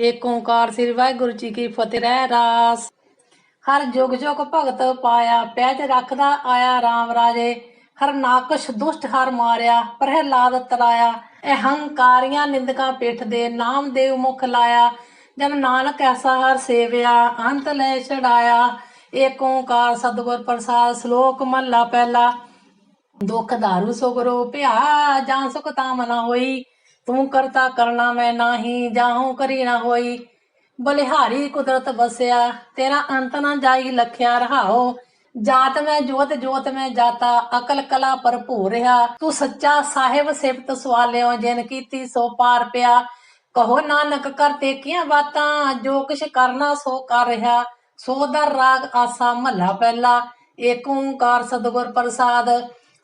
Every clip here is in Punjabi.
ਏਕ ਓੰਕਾਰ ਸ੍ਰੀ ਵਾਹਿਗੁਰੂ ਜੀ ਕੀ ਫਤਿਹ ਰਹਿ ਰਾਸ। ਹਰ ਜੁਗ ਜੁਗ ਭਗਤ ਪਾਇਆ, ਪੈਜ ਰੱਖਦਾ ਆਇਆ RAM ਰਾਜੇ। ਹਰ ਨਾਕਸ਼ ਦੁਸ਼ਟ ਹਰ ਮਾਰਿਆ, ਪ੍ਰਹਿਲਾਦ ਤਰਾਇਆ ਅਹੰਕਾਰੀਆਂ ਨਿੰਦਕਾਂ ਪਿੱਠ ਦੇ ਨਾਮ ਦੇਵ ਮੁਖ ਲਾਇਆ। ਜਨ ਨਾਨਕ ਐਸਾ ਹਰ ਸੇਵਿਆ, ਅੰਤ ਲੈ ਛਡਾਇਆ। ਏਕ ਓੰਕਾਰ ਸਤਿਗੁਰ ਪ੍ਰਸਾਦ, ਸ਼ਲੋਕ ਮਹਲਾ ਪਹਿਲਾ। ਦੁਖ ਧਾਰੂ ਸੁਗਰੋ ਭਿਆ ਜਾਂ ਸੁਖ ਤਾਮ ਨਾ ਹੋਈ। ਤੂੰ ਕਰਤਾ ਕਰਨਾ ਮੈਂ ਨਾਹੀ, ਜਾਹੂ ਕਰੀ ਨਾ ਹੋਈ। ਬਲਿਹਾਰੀ ਕੁਦਰਤ ਵਸਿਆ, ਤੇਰਾ ਅੰਤ ਨਾ ਜਾਈ ਲਖਿਆ ਰਹਾਓ। ਜਾਤ ਮੈਂ ਜੋਤ ਜੋਤ ਮੈਂ ਜਾਤਾ, ਅਕਲ ਕਲਾ ਭਰਪੂਰ ਰਹਾ ਤੂੰ ਸੱਚਾ ਸਾਹਿਬ ਸਿਫਤ ਸਵਾਲਿਓ, ਜਿਨ ਕੀਤੀ ਸੋ ਪਾਰ ਪਿਆ। ਕਹੋ ਨਾਨਕ ਕਰਤੇ ਕੀਆਂ ਬਾਤਾਂ, ਜੋ ਕੁਛ ਕਰਨਾ ਸੋ ਕਰ ਰਿਹਾ। ਸੋ ਦਰ ਰਾਗ ਆਸਾ ਮਹਲਾ ਪਹਿਲਾ, ਏਕ ਓੰਕਾਰ ਸਤਿਗੁਰ ਪ੍ਰਸਾਦ।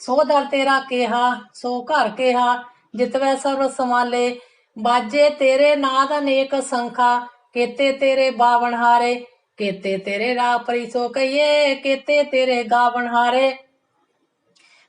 ਸੋ ਦਰ ਤੇਰਾ ਕਿਹਾ, ਸੋ ਘਰ ਕਿਹਾ। ਜਿਤਵੈ ਸਰਬ ਸਮਾਲੇ ਬਾਜੇ ਤੇਰੇ ਨਾਦ ਅਨੇਕ ਸੰਖਾ, ਕੇਤੇ ਤੇਰੇ ਬਾਵਨ ਹਾਰੇ। ਕੇਤੇ ਤੇਰੇ ਰਾਹ ਪਰੀ ਸੋ ਕੇਤੇ ਤੇਰੇ ਗਾਵਨ ਹਾਰੇ।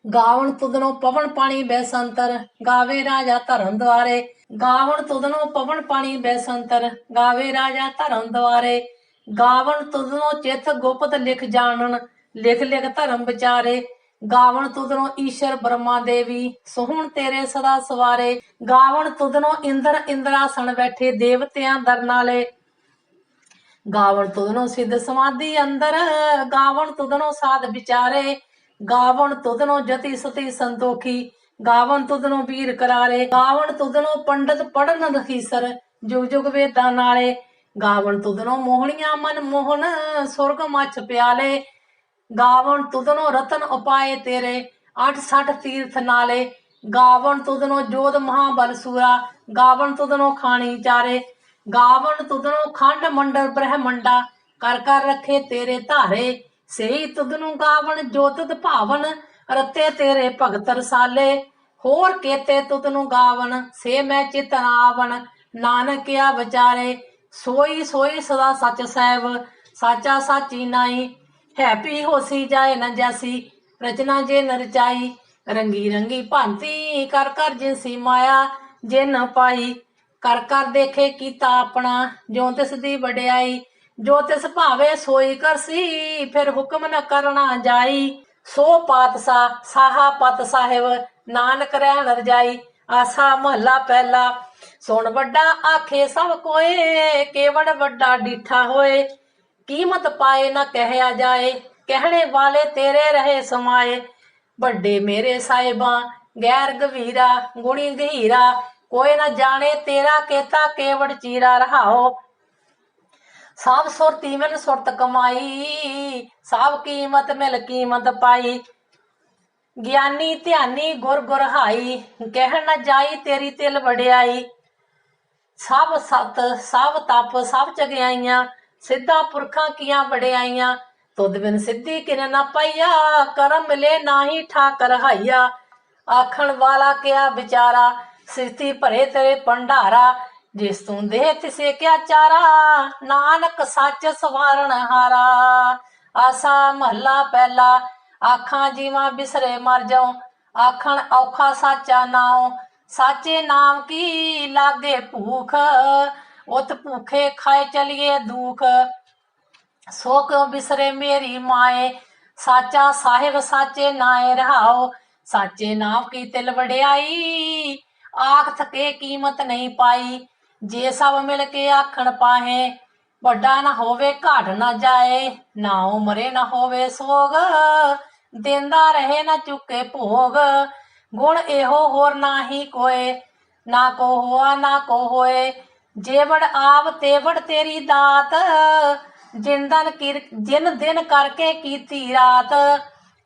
ਗਾਵਣ ਤੁਧਨੋਂ ਪਵਨ ਪਾਣੀ ਬੈਸੰਤਰ, ਗਾਵੇ ਰਾਜਾ ਧਰਮ ਦੁਆਰੇ। ਗਾਵਣ ਤੁਧਨੋਂ ਪਵਨ ਪਾਣੀ ਬੈਸੰਤਰ, ਗਾਵੇ ਰਾਜਾ ਧਰਮ ਦੁਆਰੇ। ਗਾਵਣ ਤੁਧਨੋਂ ਚਿੱਤ ਗੁਪਤ ਲਿਖ ਜਾਣਨ, ਲਿਖ ਲਿਖ ਧਰਮ ਵਿਚਾਰੇ। ਗਾਵਣ ਤੁਧਨੋਂ ਈਸ਼ਰ ਬ੍ਰਹਮਾ ਦੇਵੀ, ਸੋਹਣ ਤੇਰੇ ਸਦਾ ਸਵਾਰੇ। ਗਾਵਣ ਤੁਧਨੋਂ ਇੰਦਰ ਇੰਦਰਾਸਣ ਬੈਠੇ ਦੇਵਤਿਆਂ ਦਰਨਾਲੇ ਗਾਵਣ ਤੁਧਨੋਂ ਸਿੱਧ ਸਮਾਧੀ ਅੰਦਰ, ਗਾਵਣ ਤੁਧਨੋਂ ਸਾਧ ਵਿਚਾਰੇ। ਗਾਵਣ ਤੁਧਨੋਂ ਜਤੀ ਸਤੀ ਸੰਤੋਖੀ, ਗਾਵਣ ਤੁਧਨੋਂ ਵੀਰ ਕਰਾਰੇ। ਗਾਵਣ ਤੁਧਨੋਂ ਪੰਡਤ ਪੜਨ ਰਖੀਸਰ ਜੁਗ ਜੁਗ ਵੇਦਾਂ ਨਾਲੇ। ਗਾਵਣ ਤੁਧਨੋਂ ਮੋਹਣੀਆਂ ਮਨ ਮੋਹਨ, ਸੁਰਗ ਮੱਛ ਪਿਆਲੇ। ਗਾਵਣ ਤੁਧਨੋਂ ਰਤਨ ਉਪਾਏ ਤੇਰੇ 68 ਤੀਰਥ ਨਾਲੇ। ਗਾਵਣ ਤੁਧਨੋਂ ਜੋਧ ਮਹਾਬਲ ਸੂਰਾ, ਗਾਵਣ ਤੁਧਨੋਂ ਖਾਣੀ ਚਾਰੇ। ਗਾਵਣ ਤੁਧਨੋਂ ਖੰਡ ਮੰਡਲ ਬ੍ਰਹਮੰਡਾ, ਕਰ ਕਰ ਰੱਖੇ ਤੇਰੇ ਧਾਰੇ। ਸਹੀ ਤੁਧਨੋਂ ਗਾਵਣ ਜੋਤਿਤ ਭਾਵਨ, ਰਤੇ ਤੇਰੇ ਭਗਤ ਰਸਾਲੇ। ਹੋਰ ਕੇਤੇ ਤੁਧਨੋਂ ਗਾਵਣ, ਸੇ ਮੈਂ ਚਿਤਨ ਆਵਣ ਨਾਨਕਿਆ ਵਿਚਾਰੇ। ਸੋਈ ਸੋਈ ਸਦਾ ਸੱਚ ਸਹਿਬ ਸਾਚਾ ਸਾਚੀ ਨਾਈ। ਹੈਪੀ ਹੋਸੀ ਜਾਏ ਨਾ ਜਾਸੀ, ਰਚਨਾ ਜੇ ਨ ਰਚਾਈ ਰੰਗੀ ਰੰਗੀ ਭਾਂਤੀ, ਕਰ ਕਰ ਜਿਨਸੀ ਮਾਇਆ ਜੇ ਪਾਈ। ਕਰ ਕਰ ਦੇਖੇ ਕੀਤਾ ਆਪਣਾ, ਜੋ ਤਿਸ ਦੀ ਵਡਿਆਈ, ਜੋ ਤਿਸ ਭਾਵੇ ਸੋਈ ਕਰਸੀ, ਫਿਰ ਹੁਕਮ ਨ ਕਰਨਾ ਜਾਈ। ਸੋ ਪਾਤਸਾ ਸਾਹਾ ਪਤ ਸਾਹਿਬ, ਨਾਨਕ ਰਹਿਣ ਰਜਾਈ ਆਸਾ ਮਹੱਲਾ ਪਹਿਲਾ, ਸੁਣ ਵੱਡਾ ਆਖੇ ਸਭ ਕੋਏ ਕੇਵੜ ਵੱਡਾ ਡੀਠਾ ਹੋਏ। ਕੀਮਤ ਪਾਏ ਨਾ ਕਹਿਆ ਜਾਏ, ਕਹਿਣੇ ਵਾਲੇ ਤੇਰੇ ਰਹੇ ਸਮਾਏ। ਵੱਡੇ ਮੇਰੇ ਸਾਹਿਬਾਂ, ਗੈਰ ਗਵੀਰਾ ਗੁਣੀ ਗਹੀਰਾ ਕੋਈ ਨਾ ਜਾਣੇ ਤੇਰਾ ਕੇਤਾ ਕੇਵੜ ਚੀਰਾ ਰਹਾਓ। ਸਭ ਸੁਰਤੀ ਮਿਲ ਸੁਰਤ ਕਮਾਈ, ਸਭ ਕੀਮਤ ਮਿਲ ਕੀਮਤ ਪਾਈ। ਗਿਆਨੀ ਧਿਆਨੀ ਗੁਰ ਗੁਰ ਹਾਈ, ਕਹਿਣ ਨਾ ਜਾਈ ਤੇਰੀ ਤਿਲ ਵਡਿਆਈ। ਸਭ ਸਤ, ਸਭ ਤਪ, ਸਭ ਚਗਿਆਈਆਂ ਸਿੱਧਾ ਪੁਰਖਾਂ ਕੀਆਂ ਬੜਿਆਈਆਂ ਤੁਧ ਬਿਨ ਸਿੱਧੀ ਕਿਨ ਨਾ ਪਾਈਆ, ਕਰਮ ਮਿਲੇ ਨਾਹੀ ਠਾਕ ਰਹਾਈਆ ਆਖਣ ਵਾਲਾ ਕਿਆ ਵਿਚਾਰਾ ਸਿਰਤੀ ਭਰੇ ਤੇਰੇ ਭੰਡਾਰਾ, ਜਿਸ ਤੂੰ ਦੇਹ ਤਿਸੇ ਕਿਆ ਚਾਰਾ, ਨਾਨਕ ਸੱਚ ਸਵਾਰਨ ਹਾਰਾ। ਆਸਾ ਮਹੱਲਾ ਪਹਿਲਾ, ਆਖਾਂ ਜੀਵਾਂ ਬਿਸਰੇ ਮਰ ਜਾਉ, ਆਖਣ ਔਖਾ ਸਾਚਾ ਨਾਉ, ਸਾਚੇ ਨਾਮ ਕੀ ਲਾਗੇ ਭੂਖ ਉਤ ਭੂਖੇ ਖਾਏ ਚਲੀਏ ਦੁਖ। ਸੋ ਕਿਉ ਬਿਸਰੇ ਮੇਰੀ ਮਾਏ? ਸਾਚਾ ਸਾਹਿਬ ਸਾਚੇ ਨਾਏ ਰਹਾਓ। ਸਾਚੇ ਨਾਮ ਕੀ ਤਿਲ ਵਡਿਆਈ? ਆਖ ਥਕੇ ਕੀਮਤ ਨਹੀਂ ਪਾਈ। ਜੇ ਸਭ ਮਿਲ ਕੇ ਆਖਣ ਪਾਹੇ, ਵੱਡਾ ਨਾ ਹੋਵੇ ਘਾਟ ਨਾ ਜਾਏ। ਨਾ ਉਮਰੇ ਨਾ ਹੋਵੇ ਸੋਗ, ਦਿੰਦਾ ਰਹੇ ਨਾ ਚੁੱਕੇ ਭੋਗ। ਗੁਣ ਇਹੋ ਹੋਰ ਨਾਹੀ ਕੋਏ, ਨਾ ਕੋ ਹੋਆ ਨਾ ਕੋ ਹੋਏ। ਜੇਵੜ ਆਵ ਤੇਵੜ ਤੇਰੀ ਦਾਤ ਜਿੰਦਨ ਜਿਨ ਦਿਨ ਕਰਕੇ ਕੀਤੀ ਰਾਤ।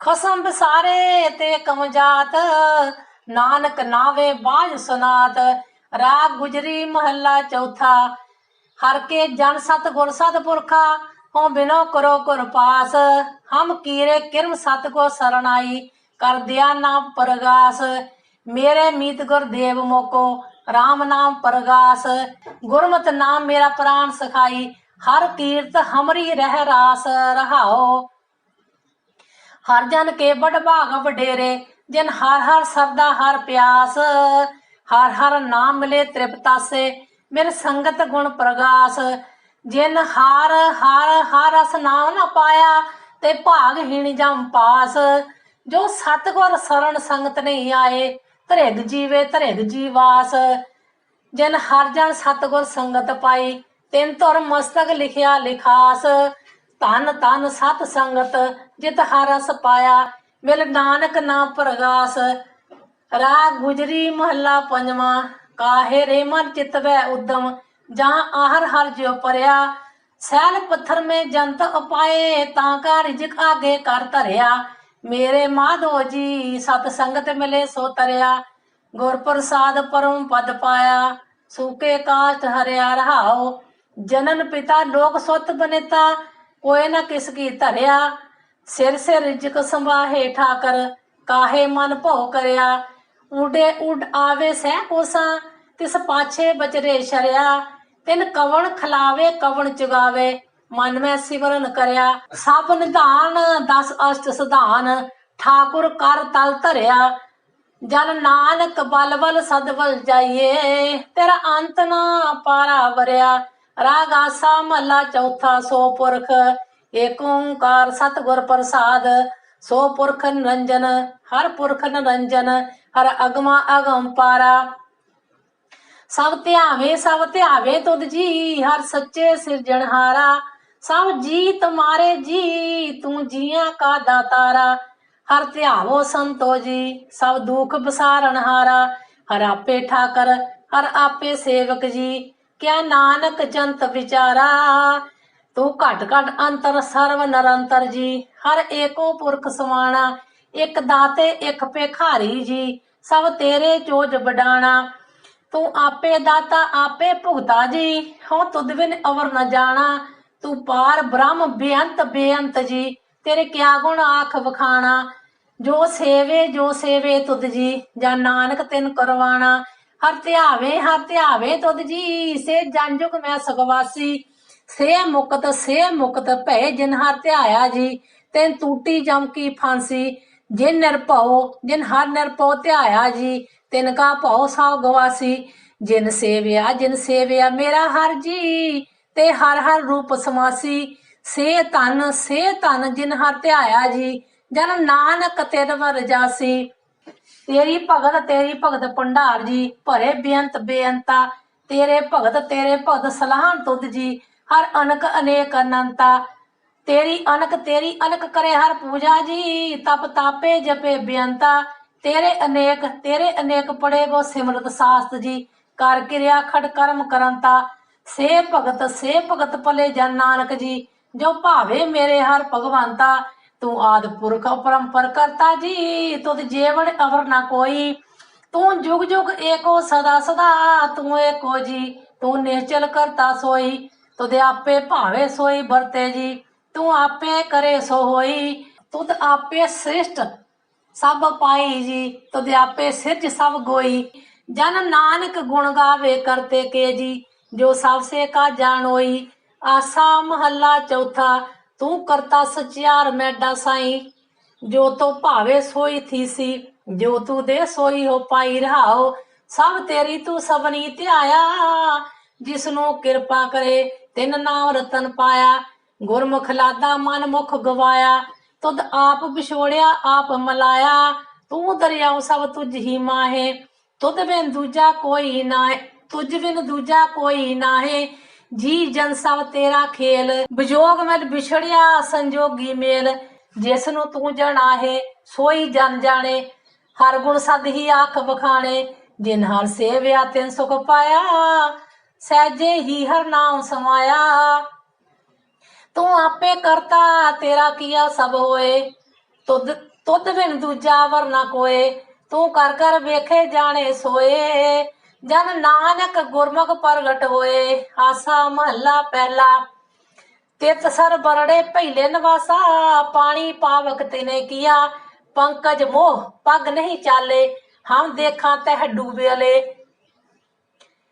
ਖਸਮ ਵਿਸਾਰੇ ਤੇ ਕਮਜਾਤ ਨਾਨਕ ਨਾਵੇ ਬਾਝ ਸੁਨਾਤ। ਰਾਗ ਗੁਜਰੀ ਮਹੱਲਾ ਚੌਥਾ, ਹਰ ਕੇ ਜਨ ਸਤ ਗੁਰ ਸਤ ਪੁਰਖਾ ਹੋ ਬਿਨੋ ਕਰੋ ਗੁਰ ਪਾਸ। ਹਮ ਕੀਰੇ ਕਿਰਮ ਸਤ ਕੋ ਸਰਣਾਈ, ਕਰ ਦਿਆ ਨਾਮ ਪਰਗਾਸ। ਮੇਰੇ ਮੀਤ ਗੁਰ ਦੇਵ ਮੋਕੋ RAM ਨਾਮ ਪਰਗਾਸ, ਗੁਰਮਤ ਨਾਮ ਮੇਰਾ ਪ੍ਰਾਨ ਸਖਾਈ, ਹਰ ਕੀਰਤ ਹਮਰੀ ਰਹਿ ਰਾਸ ਰਹਾਓ। ਹਰ ਜਨ ਕੇ ਬੜ ਭਾਗ ਵਡੇਰੇ, ਜਿਨ ਹਰ ਹਰ ਸਰਦਾ ਹਰ ਪਿਆਸ। ਹਰ ਹਰ ਨਾਮ ਮਿਲੇ ਤ੍ਰਿਪਤਾਸੇ ਮੇਰੇ ਸੰਗਤ ਗੁਣ ਪ੍ਰਗਾਸ। ਜਿਨ ਹਾਰ ਹਾਰ ਹਰ ਰਸ ਨਾਮ ਨਾ ਪਾਇਆ, ਤੇ ਭਾਗ ਹੀਣ ਜਮ ਪਾਸ। ਜੋ ਸਤਗੁਰ ਸਰਣ ਸੰਗਤ ਨਹੀਂ ਆਏ ਧਰਿਗ ਜੀਵੇ, ਧਰਿਗ ਜੀਵਾਸ ਜਿਨ ਹਰ ਜਨ ਸਤਗੁਰ ਸੰਗਤ ਪਾਈ, ਤਿੰਨ ਧੁਰ ਮਸਤਕ ਲਿਖਿਆ ਲਿਖਾਸ। ਤਨ ਤਨ ਸਤ ਸੰਗਤ ਜਿਤ ਹਰਸ ਪਾਇਆ, ਮਿਲ ਨਾਨਕ ਨਾਮ ਪ੍ਰਗਾਸ। ਰਾਗ ਗੁਜਰੀ ਮਹੱਲਾ ਪੰਜਵਾਂ, ਕਾਹੇ ਰੇ ਮਨ ਚਿਤ ਵੈ ਉਦਮ, ਜਾਂ ਆਹਰ ਹਰ ਜਿਉ ਪਰਿਆ। ਸੈਲ ਪੱਥਰ ਮੇ ਜੰਤ ਅਪਾਏ, ਤਾਂ ਕਾ ਰਿਜਕ ਆਗੇ ਕਰ ਧਰਿਆ। ਮੇਰੇ ਮਾਧੋ ਜੀ, ਸਤ ਸੰਗਤ ਮਿਲੇ ਸੋ ਤਰਿਆ ਗੁਰ ਪ੍ਰਸਾਦ ਪਰਮ ਪਦ ਪਾਇਆ, ਸੂਕੇ ਕਾਸ਼ਟ ਹਰਿਆ ਰਹਾਓ ਜਨਨ ਪਿਤਾ ਲੋਕ ਸੁਤ ਬਨੇਤਾ ਕੋਏ ਨਾ ਕਿਸ ਕੀ ਧਰਿਆ, ਸਿਰ ਸਿਰ ਰਿਜਕ ਸੰਭਾਹੇ ਠਾਕਰ, ਕਾਹੇ ਮਨ ਭਉ ਕਰਿਆ ਉਡੇ ਉਡ ਆਵੇ ਸਹਿ ਕੋਸਾ, ਤਿਸ ਪਾਛੇ ਬਚਰੇ ਸ਼ਰਿਆ, ਤਿਨ ਕਵਣ ਖਲਾਵੇ, ਕਵਣ ਚੁਗਾਵੇ ਮਨ ਮੈਂ ਸਿਮਰਨ ਕਰਿਆ, ਸਭ ਨਿਧਾਨ ਦਸ ਅਸ਼ਟ ਸੁਧਾਨ, ਠਾਕੁਰ ਕਰ ਤਲ ਧਰਿਆ। ਜਨ ਨਾਨਕ ਬਲ ਬਲ ਸਦਬਲ ਜਾਈਏ, ਤੇਰਾ ਅੰਤ ਨਾ ਪਾਰਾ ਵਰਿਆ। ਰਾਗ ਮਹਲਾ ਚੌਥਾ, ਸੋ ਪੁਰਖ, ਏਕ ਓੰਕਾਰ ਸਤਿਗੁਰ ਪ੍ਰਸਾਦ। ਸੋ ਪੁਰਖ ਨਿਰੰਜਨ, ਹਰ ਪੁਰਖ ਨਿਰੰਜਨ, ਹਰ ਅਗਮਾ ਅਗਮ ਪਾਰਾ। ਸਭ ਧਿਆਵੇ ਸਭ ਧਿਆਵੇ ਤੁਧ ਜੀ, ਹਰ ਸੱਚੇ ਸਿਰਜਣਹਾਰਾ। ਸਭ ਜੀ ਤੁਮਾਰੇ ਜੀ, ਤੂੰ ਜੀਆਂ ਕਾ ਦਾਤਾਰਾ। ਹਰ ਧਿਆਵੋ ਸੰਤੋ ਜੀ, ਸਭ ਦੁਖ ਬਸਾਰਣਹਾਰਾ ਹਰ। ਆਪੇ ਠਾਕਰ, ਹਰ ਆਪੇ ਸੇਵਕ ਜੀ, ਕਿਆ ਨਾਨਕ ਜੰਤ ਵਿਚਾਰਾ। ਤੂੰ ਘਟ ਘਟ ਅੰਤਰ ਸਰਵ ਨਿਰੰਤਰ ਜੀ, ਹਰ ਏਕੋ ਪੁਰਖ ਸਮਾਣਾ। ਇੱਕ ਦਾਤੇ, ਇੱਕ ਭੇਖਾਰੀ ਜੀ, ਸਭ ਤੇਰੇ ਚੋਜ ਬਡਾਣਾ ਤੂੰ ਆਪੇ ਦਾਤਾ, ਆਪੇ ਭੁਗਤਾ ਜੀ ਹੋ ਤੁਧ ਬਿਨ ਅਵਰ ਨ ਜਾਣਾ। ਤੂੰ ਪਾਰ ਬ੍ਰਹਮ ਬੇਅੰਤ ਬੇਅੰਤ ਜੀ, ਤੇਰੇ ਕਿਆ ਗੁਣ ਆਖ ਵਖਾਣਾ? ਜੋ ਸੇਵੇ ਜੋ ਸੇਵੇ ਤੁਧ ਜੀ, ਜਾਂ ਨਾਨਕ ਤਿਨ ਕਰਵਾਣਾ? ਹਰ ਧਿਆਵੇ ਹਰ ਧਿਆਵੇ ਤੁਧ ਜੀ, ਸੇ ਜਨਜੁਗ ਮੈਂ ਸੁਖਵਾਸੀ ਸੇ ਮੁਕਤ ਸੇ ਮੁਕਤ ਭੈ ਜਿਨ ਹਰ ਧਿਆਇਆ ਜੀ, ਤੈਨ ਟੂਟੀ ਜਮ ਕੀ ਫਾਂਸੀ। ਜਿਨ ਨਿਰਭਉ ਜਿਨ ਹਰ ਨਿਰਭਉ ਧਿਆਇਆ ਜੀ, ਤਿਨ ਕਾ ਭਉ ਸਭ ਗਵਾਸੀ। ਜਿਨ ਸੇਵਿਆ ਜਿਨ ਸੇਵਿਆ ਮੇਰਾ ਹਰ ਜੀ ਤੇ ਹਰ ਹਰ ਰੂਪ ਸਮਾਸੀ, ਸੇ ਤਨ ਸੇ ਤਨ ਜਿਨ ਹਰ ਧਿਆਇਆ ਜੀ, ਜਨ ਨਾਨਕ ਤੇਰ ਵਰ ਤੇਰੀ ਭਗਤ ਤੇਰੀ ਭਗਤ ਭੰਡਾਰ ਜੀ, ਭਰੇ ਬੇਅੰਤ ਬੇਅੰਤਾ, ਤੇਰੇ ਭਗਤ ਤੇਰੇ ਭਗਤ ਸਲਾਹਣ ਤੁਧ ਜੀ, ਹਰ ਅਨਕ ਅਨੇਕ ਅਨੰਤਾ। ਤੇਰੀ ਅਨਕ ਤੇਰੀ ਅਨਕ ਕਰੇ ਹਰ ਪੂਜਾ ਜੀ, ਤਪ ਤਾਪੇ ਜਪੇ ਬੇਅੰਤਾ। ਤੇਰੇ ਅਨੇਕ ਤੇਰੇ ਅਨੇਕ ਪੜੇ ਵੋ ਸਿਮਰਤ ਸਾਸਤ ਜੀ, ਕਰ ਕਿਰਿਆ ਖੜ ਕਰਮ ਕਰੰਤਾ। ਸੇ ਭਗਤ ਸੇ ਭਗਤ ਭਲੇ ਜਨ ਨਾਨਕ ਜੀ, ਜੋ ਭਾਵੇ ਮੇਰੇ ਹਰ ਭਗਵੰਤਾ, ਤੂੰ ਆਦ ਪੁਰਖ ਪਰੰਪਰ ਕਰਤਾ ਜੀ, ਤੁਧ ਜੀਵਨ ਅਵਰ ਨਾ ਕੋਈ, ਤੂੰ ਜੁਗ ਜੁਗ ਏਕੋ ਸਦਾ ਸਦਾ, ਤੂੰ ਏਕੋ ਜੀ, ਤੂੰ ਨਿਸ਼ਚਲ ਕਰਤਾ ਸੋਈ, ਤੁਧ ਆਪੇ ਭਾਵੇ ਸੋਈ ਵਰਤੇ ਜੀ, ਤੂੰ ਆਪੇ ਕਰੇ ਸੋ ਹੋਈ, ਤੁਧ ਆਪੇ ਸ੍ਰਿਸ਼ਟ ਸਭ ਪਾਈ ਜੀ, ਤੁਧ ਆਪੇ ਸਿਰਜ ਸਭ ਗੋਈ, ਜਨ ਨਾਨਕ ਗੁਣ ਗਾਵੇ ਕਰਤੇ ਕੇ ਜੀ ਜੋ ਸਭ ਸੇ ਕਾ ਜਾਣੋਈ ਆਸਾ ਮਹੱਲਾ ਚੌਥਾ, ਤੂੰ ਕਰਤਾ ਸਚਿਆਰ ਮੈਡਾ ਸਾਈ। ਜੋ ਤੋ ਭਾਵੇ ਸੋਈ ਥੀਸੀ ਜੋ ਤੂੰ ਦੇ ਸੋਈ ਹੋ ਪਾਈ ਰਹਾਓ, ਸਭ ਤੇਰੀ ਤੂੰ ਸਭਨੀ ਧਿਆਇਆ। ਜਿਸ ਨੂੰ ਕਿਰਪਾ ਕਰੇ, ਤਿਨ ਨਾਮ ਰਤਨ ਪਾਇਆ ਗੁਰਮੁਖ ਲਾਦਾ ਮਨ ਮੁਖ ਗਵਾਇਆ। ਤੁਧ ਆਪ ਵਿਛੋੜਿਆ, ਆਪ ਮਲਾਇਆ। ਤੂੰ ਦਰਿਆਉ ਸਭ ਤੁਝ ਹੀ ਮਾਹੇ, ਤੁਧ ਬਿਨ ਦੂਜਾ ਕੋਈ ਨਾ ਤੁਝ ਬਿਨ ਦੂਜਾ ਕੋਈ ਨਾਹੇ। ਜੀ ਜਨ ਸਭ ਤੇਰਾ ਖੇਲ। ਵਿਜੋਗ ਮਿਲ ਵਿਛੜਿਆ ਸੰਜੋਗੀ ਮੇਲ। ਜਿਸ ਨੂੰ ਤੂੰ ਜਣਾਹੇ, ਸੋਈ ਜਨ ਜਾਣੇ। ਹਰ ਗੁਣ ਸਦ ਹੀ ਆਖ ਬਖਾਣੇ ਜਿਨ ਹਰ ਸੇਵਿਆ ਤਿਨ ਸੁਖ ਪਾਇਆ। ਸਹਿਜੇ ਹੀ ਹਰ ਨਾਮ ਸਮਾਇਆ। ਤੂੰ ਆਪੇ ਕਰਤਾ, ਤੇਰਾ ਕੀਆ ਸਭ ਹੋਏ। ਤੁਧ ਤੁਧ ਬਿਨ ਦੂਜਾ ਵਰਨਾ ਕੋਏ। ਤੂੰ ਕਰ ਕਰ ਵੇਖੇ ਜਾਣੇ ਸੋਏ। ਜਨ ਨਾਨਕ ਗੁਰਮੁਖ ਪ੍ਰਗਟ ਹੋਏ, ਆਸਾ ਮਹੱਲਾ ਪਹਿਲਾ। ਤਿਤ ਸਰ ਬਰੜੇ ਪਹਿਲੇ ਨਵਾਸਾ, ਪਾਣੀ ਪਾਵਕ ਤਿਨੇ ਕੀਆ। ਪੰਕਜ ਮੋਹ ਪਗ ਨਹੀਂ ਚਾਲੇ, ਹਮ ਦੇਖਾਂ ਤਹਿ ਡੂਬੇਲੇ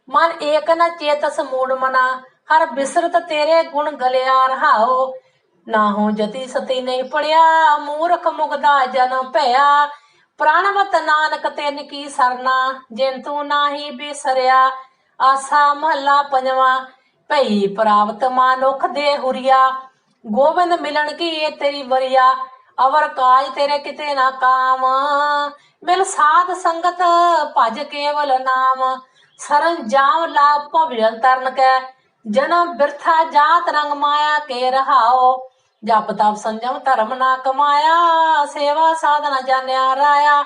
ਮਨ ਏਕ ਨ ਚੇਤਸ ਮੂੜ ਮਨਾ, ਹਰ ਬਿਸਰਤ ਤੇਰੇ ਗੁਣ ਗਲਿਆ ਰਹਾਓ। ਨਾ ਹੋ ਜਤੀ ਸਤੀ ਨਹੀਂ ਪੜਿਆ, ਮੂਰਖ ਮੁਗਦਾ ਜਨਮ ਭਇਆ। ਪ੍ਰਾਣਵਤ ਨਾਨਕ ਤਿਨ ਕੀ ਸਰਨਾ, ਜਿਨ ਤੂੰ ਨਾਹੀ ਬਿਸਰਿਆ, ਆਸਾ ਮਹੱਲਾ ਪੰਜਵਾਂ, ਭਈ ਪ੍ਰਾਪਤ ਮਾਨੁਖ ਦੇ ਹੁਰੀਆ, ਗੋਬਿੰਦ ਮਿਲਣ ਕੀ ਇਹ ਤੇਰੀ ਵਰਿਆ, ਅਵਰ ਕਾਜ ਤੇਰੇ ਕਿਤੇ ਨਾ ਕਾਮ, ਮਿਲ ਸਾਧ ਸੰਗਤ ਭਜ ਕੇਵਲ ਨਾਮ ਸਰਨ ਜਾਮ ਲਾ ਭਵਜਲ ਤਰਨ ਕੈ, ਜਨਮ ਬਿਰਥਾ ਜਾਤ ਰੰਗ ਮਾਇਆ ਕੇ ਰਹਾਓ ਜਪ ਤਪ ਸੰਜਮ ਧਰਮ ਨਾ ਕਮਾਇਆ, ਸੇਵਾ ਸਾਧਨਾ ਜਾਣਿਆ, ਰਾਇਆ।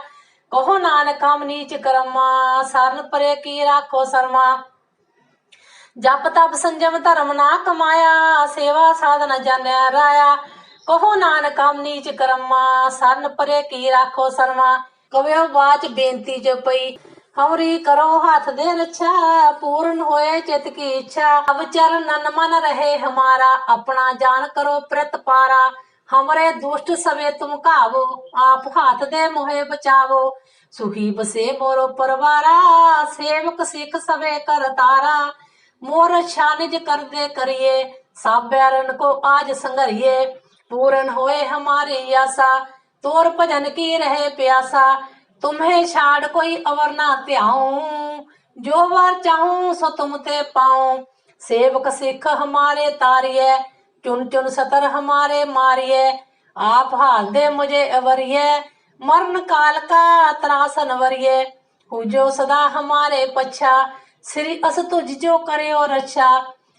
ਕਹੋ ਨਾਨਕ, ਹਮ ਨੀਚ ਕਰਮਾ, ਸਰਨ ਪਰੇ ਕੀ ਰਾਖੋ ਸਰਮਾ। ਜਪ ਤਪ ਸੰਜਮ, ਧਰਮ ਨਾ ਕਮਾਇਆ, ਸੇਵਾ ਸਾਧਨਾ ਜਾਣਿਆ, ਰਾਇਆ। ਕਹੋ ਨਾਨਕ, ਹਮ ਨੀਚ ਕਰਮਾ, ਸਰਨ ਪਰੇ ਕੀ ਰਾਖੋ ਸਰਮਾ। ਕਵਿਓ ਬਾਚ ਬੇਨਤੀ ਜੋ ਪਈ ਹਮਰੀ ਕਰੋ ਹੱਥ ਦੇ ਰੱਛਾ, ਪੂਰਨ ਹੋਏ ਚਿਤ ਕੀ ਇੱਛਾ। ਅਬ ਚਰਨ ਨਨ ਮਨ ਰਹੇ ਹਮਾਰਾ, ਆਪਣਾ ਜਾਣ ਕਰੋ ਪ੍ਰਤ ਪਾਰਾ। ਹਮਰੇ ਦੁਸ਼ਟ ਸਵੇ ਤੁਮ ਘਾਵੋ, ਆਪ ਹੱਥ ਦੇ ਮੋਹੇ ਬਚਾਵੋ। ਸੁਖੀ ਬਸੇ ਮੋਰੋ ਪਰਵਾਰਾ, ਸੇਵਕ ਸਿੱਖ ਸਵੇ ਕਰਤਾਰਾ ਮੋਰ ਛਾਨਿਜ ਕਰਦੇ ਕਰੀਏ ਸਾਬਿਆਰਨ ਕੋ ਆਜ ਸੰਗਰੀਏ ਪੂਰਨ ਹੋਏ ਹਮਾਰੀ ਆਸਾ, ਤੋਰ ਭਜਨ ਕੀ ਰਹੇ ਪਿਆਸਾ। तुम्हें छाड़ कोई और ना त्याऊं जो वार चाहूं सो तुम ते पाऊं सेवक सिख हमारे तारिये चुन चुन सतर हमारे मारिये आप हाल दे मुझे अवरिये मरण काल का त्रासन वरिये जो सदा हमारे पछा श्री अस तुझ जो करे और रक्षा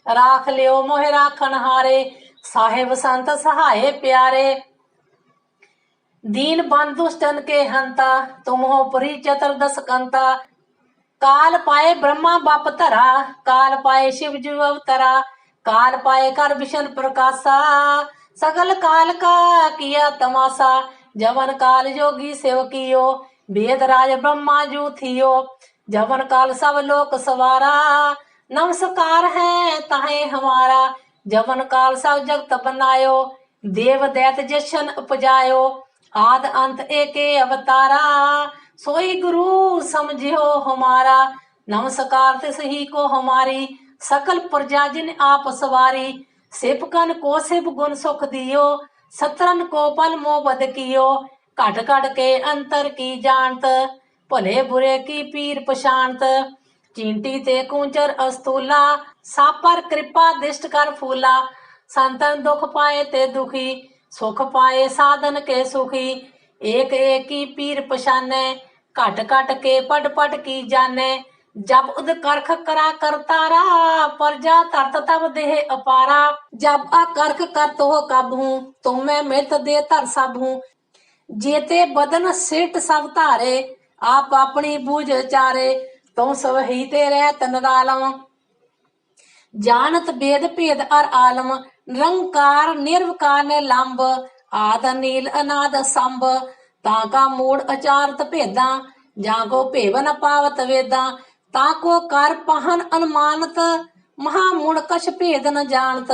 राख लियो मोहे राखन हारे साहेब संत सहाय प्यारे दीन बंधुष्टन के हंता तुम हो परी चतुर्दश कंता काल पाए ब्रह्मा बाप धरा काल पाए शिव जीव अवतरा काल पाए कर विशन प्रकाशा सगल काल का किया तमाशा जवन काल जोगी सेव कियो वेद राज ब्रह्मा जू थियो जवन काल सब लोक सवारा नमस्कार है ताहे हमारा जवन काल सब जगत बनायो देव दैत जशन उपजायो ਆਦ ਅੰਤ ਏਕੇ ਅਵਤਾਰਾ, ਸੋਈ ਗੁਰੂ ਸਮਝਿਓ ਹਮਾਰਾ। ਨਮਸਕਾਰ ਤੇ ਸਹੀ ਕੋ ਹਮਾਰੀ, ਸਕਲ ਪ੍ਰਜਾ ਜਿਨ ਆਪ ਸਵਾਰੀ। ਸਿਪਕਨ ਕੋ ਸਿਪ ਗੁਣ ਸੁਖ ਦਿਓ ਸਤਰਨ ਕੋ ਪਲ ਮੋ ਬਦ ਕੀਓ। ਘਟ ਘਟ ਕੇ ਅੰਤਰ ਕੀ ਜਾਣਤ, ਭਲੇ ਬੁਰੇ ਕੀ ਪੀਰ ਪਛਾਣਤ। ਚਿੰਟੀ ਤੇ ਕੂੰਚਰ ਅਸਤੂਲਾ, ਸਾਪਰ ਕਿਰਪਾ ਦਿਸ਼ਟ ਕਰ ਫੂਲਾ। ਸੰਤਨ ਦੁਖ ਪਾਏ ਤੇ ਦੁਖੀ ਸੁਖ ਪਾਏ ਸਾਧਨ ਕੇ ਸੁਖੀ, ਏਕ ਏਕ ਪੀਰ ਪਛਾਨੈ, ਘਟ ਘਟ ਕੇ ਪਟ ਪਟ ਕੀ ਜਾਣੈ ਜਬ ਉਦ ਕਰਖ ਕਰਾ ਕਰਤਾਰਾ ਪਰਜਾ ਤਰਤ ਤਬ ਦੇਹ ਅਪਾਰਾ ਜਬ ਆ ਕਰਖ ਕਰਤ ਹੋ ਕਬ ਹੂੰ ਤੁਮੈ ਮਿਤ ਦੇ ਧਰ ਸਭ ਹੂੰ ਜੇਤੇ ਬਦਨ ਸਿਰਟ ਸਭ ਧਾਰੇ, ਆਪ ਆਪਣੀ ਬੂਝ ਚਾਰੇ ਤੂੰ ਸਵਹੀ ਤੇ ਰਹਿ ਤਨ ਰਾਲਮ। ਜਾਣਤ ਬੇਦ ਭੇਦ ਅਰ ਆਲਮ ਨਿਰੰਕਾਰ ਨਿਰਵਕਾਰ ਨੇ ਆਦ ਨੀਲ ਅਨਾਦ ਸੰਭ। ਤਾਂ ਕਾ ਮੂੜ ਅਚਾਰਤ ਭੇਦਾਂ, ਜਾਂ ਕੋ ਭੇਵ ਨ ਪਾਵਤ ਵੇਦਾਂ। ਤਾਂ ਕੋ ਕਰ ਪਹਨ ਅਨਮਾਨਤ, ਮਹਾ ਮੂੜ ਕਛ ਭੇਦ ਨ ਜਾਣਤ।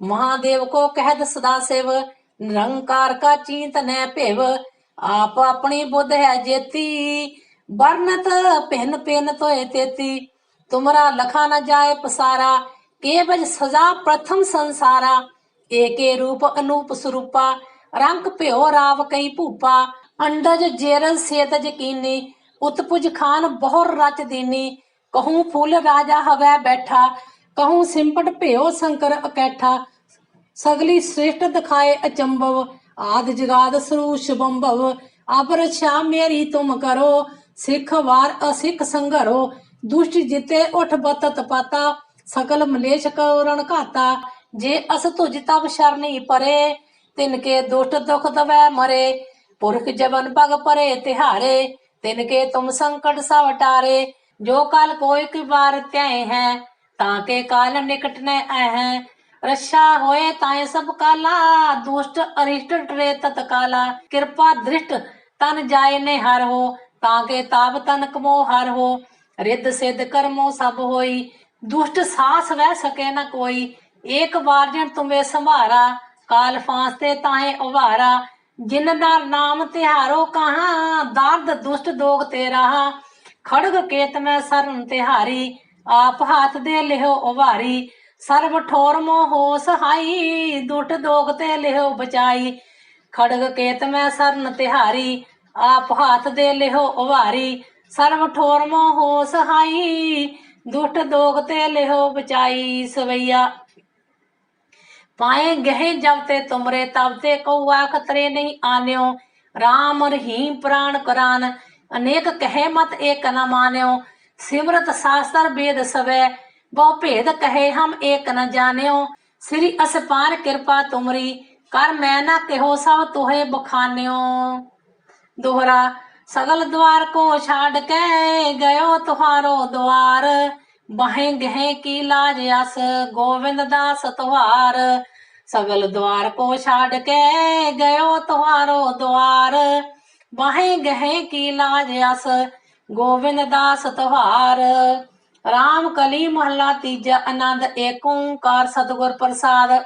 ਮਹਾਦੇਵ ਕੋ ਕਹਿਦ ਸਦਾ ਸਿਵ, ਨਿਰੰਕਾਰ ਕਾ ਚੀਤ ਨੈ ਭੇਵ। ਆਪ ਆਪਣੀ ਬੁੱਧ ਹੈ ਜੇਤੀ ਵਰਨਤ ਭਿੰਨ ਭਿੰਨ ਤੋਏ ਤੇਤੀ। ਤੁਮਰਾ ਲਖਾ ਨ ਜਾਏ ਪਸਾਰਾ ਕੇ ਬਜ ਸਜ਼ਾ ਪ੍ਰਥਮ ਸੰਸਾਰਾ, ਏਕੇ ਰੂਪ ਅਨੂਪ ਸਰੂਪਾ, ਰੰਗ ਭਿਓ ਰਾਵ ਕਈ ਭੂਪਾ, ਅੰਡਜ ਜੇਰਲ ਸੇਤਜ ਕੀਨੀ ਉਤਪੁਜ ਖਾਨ ਬਹੁਰ ਰਚ ਦੀਨੀ, ਕਹੂੰ ਫੁੱਲ ਰਾਜਾ ਹਵੈ ਬੈਠਾ, ਕਹੂੰ ਸਿੰਪਟ ਭਿਓ ਸ਼ੰਕਰ ਅਕੈਠਾ, ਸਗਲੀ ਸ੍ਰਿਸ਼ਟ ਦਿਖਾਏ ਅਚੰਭਵ, ਆਦ ਜਗਾਦ ਸਰੂ ਸ਼ੁਭੰਭਵ, ਅਬਰ ਛਾ ਮੇਰੀ ਤੁਮ ਕਰੋ, ਸਿੱਖ ਵਾਰ ਅਸਿੱਖ ਸੰਘਰੋ, ਦੁਸ਼ਟ ਜਿਤੇ ਉਠ ਬਤ ਪਾਤਾ ਸਕਲ ਮਲੇਸ਼ ਕਰਣ ਘਾਤਾ ਜੇ ਅਸ ਤੁਜ ਤਬ ਸ਼ਰਣੀ ਪਰੇ, ਤਿਨ ਕੇ ਦੁਸ਼ਟ ਦੁਖ ਦਵੈ ਮਰੇ, ਪੁਰਖ ਜਵਨ ਭਗ ਪਰੇ ਤਿਹਾਰੇ, ਤਿਨ ਕੇ ਤੁਮ ਸੰਕਟ ਸਭ ਟਾਰੇ, ਜੋ ਕਲ ਕੋਈ ਕੀ ਵਾਰ ਧਿਆਏ ਹੈ, ਤਾਂ ਕੇ ਕਾਲ ਨਿਕਟ ਨ ਹੈ, ਰਛਾ ਹੋਏ ਤਾਏ ਸਭ ਕਾਲਾ, ਦੁਸ਼ਟ ਅਰਿਸ਼ਟ ਟਰੇ ਤਤਕਾਲਾ ਕਿਰਪਾ ਦ੍ਰਿਸ਼ਟ ਤਨ ਜਾਏ ਨੇ ਹਰ ਹੋ, ਤਾਂ ਕੇ ਤਾਪ ਤਨ ਕਮੋ ਹਰ ਹੋ, ਰਿੱਧ ਸਿੱਧ ਕਰਮੋ ਸਭ ਹੋਈ ਦੁਸ਼ਟ ਸਾਸ ਵਹਿ ਸਕੇ ਨ ਕੋਈ। ਏਕ ਵਾਰ ਜਨ ਤੁਮੇ ਸੰਭਾਰਾ ਕਾਲ ਫਾਂਸ ਤੇ ਤਾਹੇ ਉਭਾਰਾ। ਜਿਨ ਦਾ ਨਾਮ ਤਿਹਾਰੋ ਕਹਾ, ਦਰਦ ਦੁਸ਼ਟ ਦੋਗ ਤੇ ਰਹਾ। ਖੜਗ ਕੇਤ ਮੈਂ ਸਰਨ ਤਿਹਾਰੀ, ਆਪ ਹੱਥ ਦੇ ਲਿਓ ਉਭਾਰੀ। ਸਰਬ ਠੋਰ ਮੋਹ ਹੋ ਸਹਾਈ ਦੁੱਟ ਦੋਗ ਤੇ ਲਿਓ ਬਚਾਈ। ਖੜਗ ਕੇਤ ਮੈਂ ਸਰਨ ਤਿਹਾਰੀ, ਆਪ ਹੱਥ ਦੇ ਲਿਓ ਉਭਾਰੀ। ਸਰਬ ਠੋਰ ਮੋਹ ਹੋ ਸਹਾਈ ਦੁਸ਼ਟ ਦੋਗ ਤੇ ਲਿਹੋ ਬਚਾਈ ਸਵਈਆ। ਪਾਏ ਗਹਿ ਜਬ ਤੇ ਤੁਮਰੇ, ਤਬ ਤੇ ਕਉਆ ਖਤਰੇ ਨਹੀਂ ਆਨਿਓ। RAM ਰਹੀਮ ਪ੍ਰਾਨ ਕੁਰਾਨ, ਅਨੇਕ ਕਹੇ ਮਤ ਏਕ ਨ ਮਾਨਿਓ। ਸਿਮਰਤ ਸਾਸਤਰ ਬੇਦ ਸਵੇ, ਬਹੁ ਭੇਦ ਕਹੇ ਹਮ ਏਕ ਨ ਜਾਣਿਓ। ਸ੍ਰੀ ਅਸਪਾਰ ਕਿਰਪਾ ਤੁਮਰੀ, ਕਰ ਮੈਂ ਨਾ ਕਿਹੋ ਸਭ ਤੋਹੇ ਬਖਾਨਿਓ। ਦੋਹਰਾ सगल द्वार को छाड़ के गयो तुहारो द्वार बहे गहे की लाज अस गोविंद दास तुहार सगल द्वार को छाड़ के गयो तुहारो द्वार बहे गहे की लाज अस गोविंद दास तुहार राम कली महला तीजा आनंद एक ओंकार सतगुर प्रसाद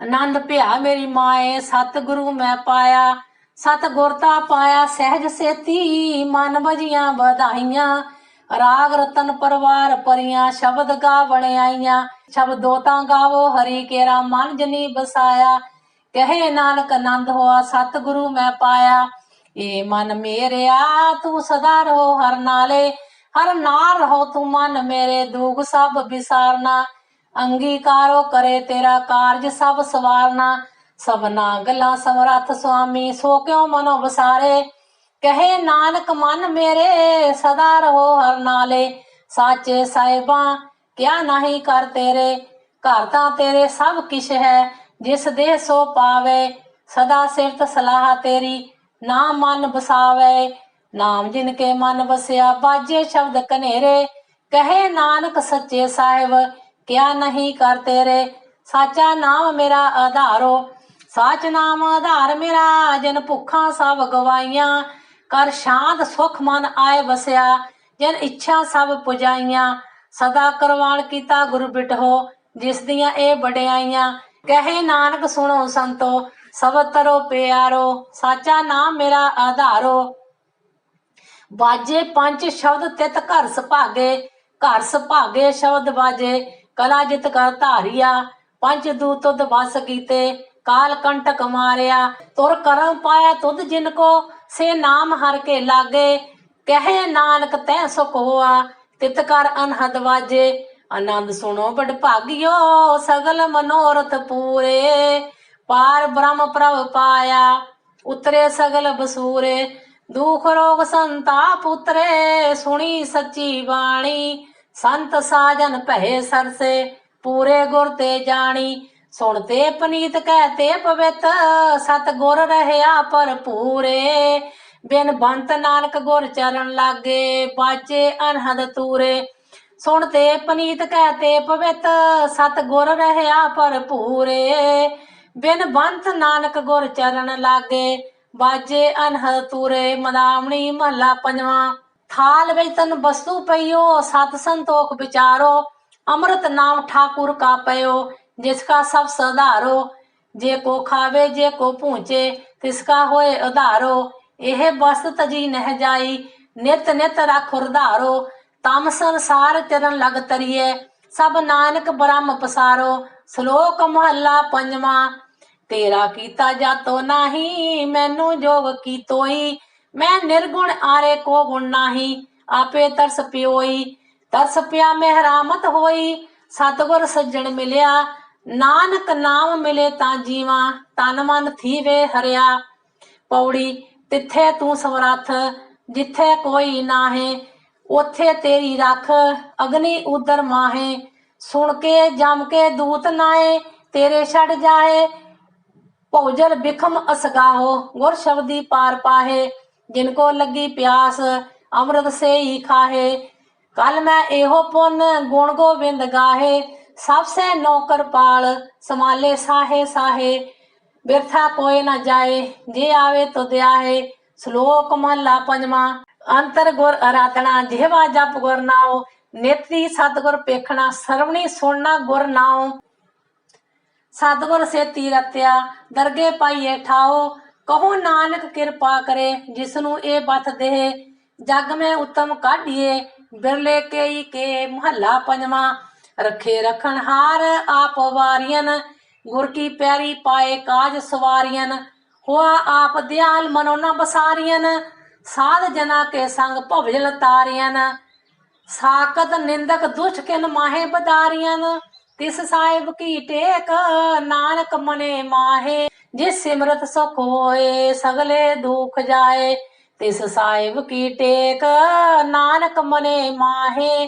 ਆਨੰਦ ਭਿਆ ਮੇਰੀ ਮਾਏ ਸਤਿਗੁਰੂ ਮੈਂ ਪਾਇਆ ਸਤਿਗੁਰ ਗੁਰਤਾ ਪਾਇਆ ਸਹਿਜ ਸੇਤੀ, ਮਨ ਬਜੀਆਂ ਵਧਾਈਆਂ। ਰਾਗ ਰਤਨ ਪਰਵਾਰ ਪਰੀਆਂ, ਸ਼ਬਦ ਗਾਵਣ ਆਈਆਂ। ਸ਼ਬਦੋ ਤਾਂ ਗਾਵੋ, ਹਰੀ ਕੇਰਾ ਮਨ ਜਨੀ ਬਸਾਇਆ। ਕਹੇ ਨਾਨਕ ਆਨੰਦ ਹੋਆ ਸਤਿਗੁਰੂ ਮੈਂ ਪਾਇਆ। ਏ ਮਨ ਮੇਰਿਆ, ਤੂੰ ਸਦਾ ਰਹੋ ਹਰ ਨਾਲੇ। ਹਰ ਨਾਲ ਰਹੋ ਤੂੰ ਮਨ ਮੇਰੇ, ਦੂਗ ਸਭ ਵਿਸਾਰਨਾ। ਅੰਗੀਕਾਰੋ ਕਰੇ ਤੇਰਾ ਕਾਰਜ ਸਭ ਸਵਾਰਨਾ। ਸਭਨਾ ਗੱਲਾਂ ਸਮਰੱਥ ਸੁਆਮੀ, ਸੋ ਕਿਉ ਮਨੋ ਵਸਾਰੇ? ਕਹੇ ਨਾਨਕ, ਮਨ ਮੇਰੇ ਸਦਾ ਰਹੋ ਹਰ ਨਾਲੇ। ਸਾਚੇ ਸਾਹਿਬਾਂ, ਕਿਆ ਨਹੀਂ ਕਰ ਤੇਰੇ? ਘਰ ਤਾਂ ਤੇਰੇ ਸਭ ਕਿਛ ਹੈ, ਜਿਸ ਦੇ ਸੋ ਪਾਵੇ। ਸਦਾ ਸਿਫਤ ਸਲਾਹ ਤੇਰੀ, ਨਾ ਮਨ ਬਸਾਵੇ ਨਾਮ ਜਿਨ ਕੇ ਮਨ ਵਸਿਆ, ਬਾਜੇ ਸ਼ਬਦ ਕਨੇਰੇ ਕਹੇ ਨਾਨਕ, ਸੱਚੇ ਸਾਹਿਬ, ਕਿਆ ਨਹੀਂ ਕਰ ਤੇਰੇ? ਸਾਚਾ ਨਾਮ ਮੇਰਾ ਆਧਾਰੋ। ਸਾਚ ਨਾਮ ਆਧਾਰ ਮੇਰਾ, ਜਿਨ ਭੁੱਖਾਂ ਸਭ ਗਵਾਈਆਂ। ਕਰ ਸ਼ਾਂਤ ਸੁਖ ਮਨ ਆਏ ਵਸਿਆ, ਜਨ ਇੱਛਾ ਸਭ ਪੁਜਾਈਆਂ। ਸਦਾ ਕਰਵਾਣ ਕੀਤਾ ਗੁਰੂ ਬਿਟਹੋ ਜਿਸ ਦੀਆਂ ਇਹ ਵਡਿਆਈਆਂ। ਕਹੇ ਨਾਨਕ ਸੁਣੋ ਸੰਤੋ, ਸਭ ਤਰੋ ਪਿਆਰੋ, ਸਾਚਾ ਨਾਮ ਮੇਰਾ ਆਧਾਰੋ। ਬਾਜੇ ਪੰਜ ਸ਼ਬਦ ਤਿਤ ਘਰ ਸੁਭਾਗੇ ਘਰ ਸੁਭਾਗੇ ਸ਼ਬਦ ਬਾਜੇ, ਕਲਾ ਜਿਤ ਕਰ ਧਾਰਿਆ। ਪੰਜ ਦੂਤ ਤੁਧ ਵਸ ਕੀਤੇ ਕਾਲ ਕੰਟਕ ਮਾਰਿਆ, ਤੁਰ ਕਰਮ ਪਾਇਆ ਤੁਧ ਜਿਨ ਕੋ, ਸੇ ਨਾਮ ਹਰ ਕੇ ਲਾਗੇ, ਕਹੇ ਨਾਨਕ ਤੈ ਸੁਖ ਹੋਆ, ਤਿਤ ਕਰ ਅਨਹਦ ਵਾਜੇ, ਆਨੰਦ ਸੁਣੋ ਬੜ ਭਾਗਿਓ, ਸਗਲ ਮਨੋਰਥ ਪੂਰੇ, ਪਾਰ ਬ੍ਰਹਮ ਪ੍ਰਭ ਪਾਇਆ, ਉਤਰੇ ਸਗਲ ਬਸੂਰੇ, ਦੁਖ ਰੋਗ ਸੰਤਾਪ ਉਤਰੇ, ਸੁਣੀ ਸੱਚੀ ਬਾਣੀ, ਸੰਤ ਸਾਜਨ ਭਏ ਸਰਸੇ, ਪੂਰੇ ਗੁਰ ਤੇ ਜਾਣੀ ਸੁਣਤੇ ਪਨੀਤ, ਕਹਤੇ ਪਵਿੱਤ, ਸਤ ਗੁਰ ਰਹਿਆ ਭਰਪੂਰੇ। ਬਿਨ ਬੰਤ ਨਾਨਕ ਗੁਰ ਚਰਨ ਲਾਗੇ ਬਾਜੇ ਅਨਹਦ ਤੂਰੇ। ਸੁਣਤੇ ਪਨੀਤ, ਕਹਤੇ ਪਵਿੱਤ, ਸਤ ਗੁਰ ਰਹਿਆ ਭਰਪੂਰੇ। ਬਿਨ ਬੰਤ ਨਾਨਕ ਗੁਰ ਚਰਨ ਲਾਗੇ ਬਾਜੇ ਅਨਹਦ ਤੂਰੇ। ਮਦਾਮਣੀ ਮਹਲਾ ਪੰਜਵਾਂ, ਥਾਲ ਵਿੱਚ ਤਨ ਵਸਤੂ ਪਈਓ, ਸਤ ਸੰਤੋਖ ਵਿਚਾਰੋ। ਅੰਮ੍ਰਿਤ ਨਾਮ ਠਾਕੁਰ ਕਾ ਪਇਓ। ਜਿਸਕਾ ਸਭ ਸਧਾਰੋ, ਜੇ ਕੋ ਖਾਵੇ, ਜੇ ਕੋ ਪੂੰਚੇ ਤਿਸਕਾ ਹੋਏ ਉਧਾਰੋ, ਇਹ ਬਸਤ ਤਜੀ ਨਹਿ ਜਾਈ, ਨਿਤ ਨਿਤ ਰੱਖ ਉਧਾਰੋ ਤਮ ਸੰਸਾਰ ਚਰਨ ਲਗ ਤਰੀਏ, ਸਭ ਨਾਨਕ ਬ੍ਰਹਮ ਪਸਾਰੋ, ਸ਼ਲੋਕ ਮਹੱਲਾ ਪੰਜਵਾਂ, ਤੇਰਾ ਕੀਤਾ ਜਾਤੋ ਨਾਹੀ, ਮੈਨੂੰ ਜੋਗ ਕੀਤੋਈ, ਮੈਂ ਨਿਰਗੁਣ ਆਰੇ ਕੋ ਗੁਣ ਨਾਹੀ, ਆਪੇ ਤਰਸ ਪਿਓਈ, ਤਰਸ ਪਿਆ ਮਹਿਰਾਮਤ ਹੋਈ, ਸਤਗੁਰ ਸੱਜਣ ਮਿਲਿਆ ਨਾਨਕ ਨਾਮ ਮਿਲੇ ਤਾਂ ਜੀਵਾ, ਤਨ ਮਨ ਥੀਵੇ ਹਰਿਆ। ਪੌੜੀ, ਤਿੱਥੇ ਤੂੰ ਸਮਰੱਥ, ਜਿੱਥੇ ਕੋਈ ਨਾਹੇ, ਉਥੇ ਤੇਰੀ ਰੱਖ, ਅਗਨੀ ਉਦਰ ਮਾਹੇ। ਸੁਣ ਕੇ, ਜਮ ਕੇ ਦੂਤ ਨਾਏ ਤੇਰੇ ਛੱਡ ਜਾਏ। ਭੋਜਲ ਬਿਖਮ ਅਸਗਾਹੋ, ਗੁਰ ਸ਼ਬਦੀ ਪਾਰ ਪਾਹੇ। ਜਿਨ ਕੋ ਲੱਗੀ ਪਿਆਸ, ਅੰਮ੍ਰਿਤ ਸੇ ਹੀ ਖਾਹੇ। ਕਲ ਮੈਂ ਇਹੋ ਪੁੰਨ, ਗੁਣ ਗੋਬਿੰਦ ਗਾਹੇ। ਸਭ ਸੇ ਨੌਕਰ ਪਾਲ ਸਮਾਲੇ ਸਾਹੇ ਸਾਹੇ, ਬਿਰਥਾ ਕੋਈ ਨਾ ਜਾਏ, ਜੇ ਆਵੇ ਤੋ ਦਿਆਹੇ, ਸ਼ਲੋਕ ਮਹਲਾ ਪੰਜਵਾਂ, ਅੰਤਰ ਗੁਰ ਅਰਾਧਨਾ, ਜਿਹਵਾ ਜਪ ਗੁਰ ਨਾਉ, ਨੇਤਰੀ ਸਤਗੁਰ ਪੇਖਣਾ, ਸਰਵਣੀ ਸੁਣਨਾ ਗੁਰ ਨਾਉ। ਸਤਗੁਰ ਸੇਤੀ ਰਤਿਆ, ਦਰਗੇ ਪਾਈਏ ਠਾਓ ਕਹੋ ਨਾਨਕ ਕਿਰਪਾ ਕਰੇ ਜਿਸ ਨੂੰ ਇਹ ਬਤ ਦੇ ਜਗ ਮੈਂ ਉਤਮ ਕਾਢੀਏ, ਬਿਰਲੇ ਕੇਈ ਕੇ ਮਹੱਲਾ ਪੰਜਵਾਂ ਰਖੇ ਰਖਣ ਹਾਰ ਆਪ ਵਾਰੀਅਨ, ਗੁਰ ਕੀ ਪਿਆਰੀ ਪਾਏ ਕਾਜ ਸਵਾਰੀਅਨ, ਹੋਆ ਆਪ ਦਿਆਲ ਮਨੋ ਨ ਬਸਾਰੀਅਨ, ਸਾਧ ਜਨਾ ਕੇ ਸੰਗ ਭਵਜਲ ਤਾਰੀਅਨ ਸਾਕਤ ਨਿੰਦਕ ਦੁਸ਼ਟ ਕਿਨ ਮਾਹੇ ਬਦਾਰੀਆਂ ਤਿਸ ਸਾਹਿਬ ਕੀ ਟੇਕ ਨਾਨਕ ਮਨੇ ਮਾਹੇ। ਜੇ ਸਿਮਰਤ ਸੁਖ ਹੋਏ ਸਗਲੇ ਦੁਖ ਜਾਏ, ਤਿਸ ਸਾਹਿਬ ਕੀ ਟੇਕ ਨਾਨਕ ਮਨੇ ਮਾਹੇ।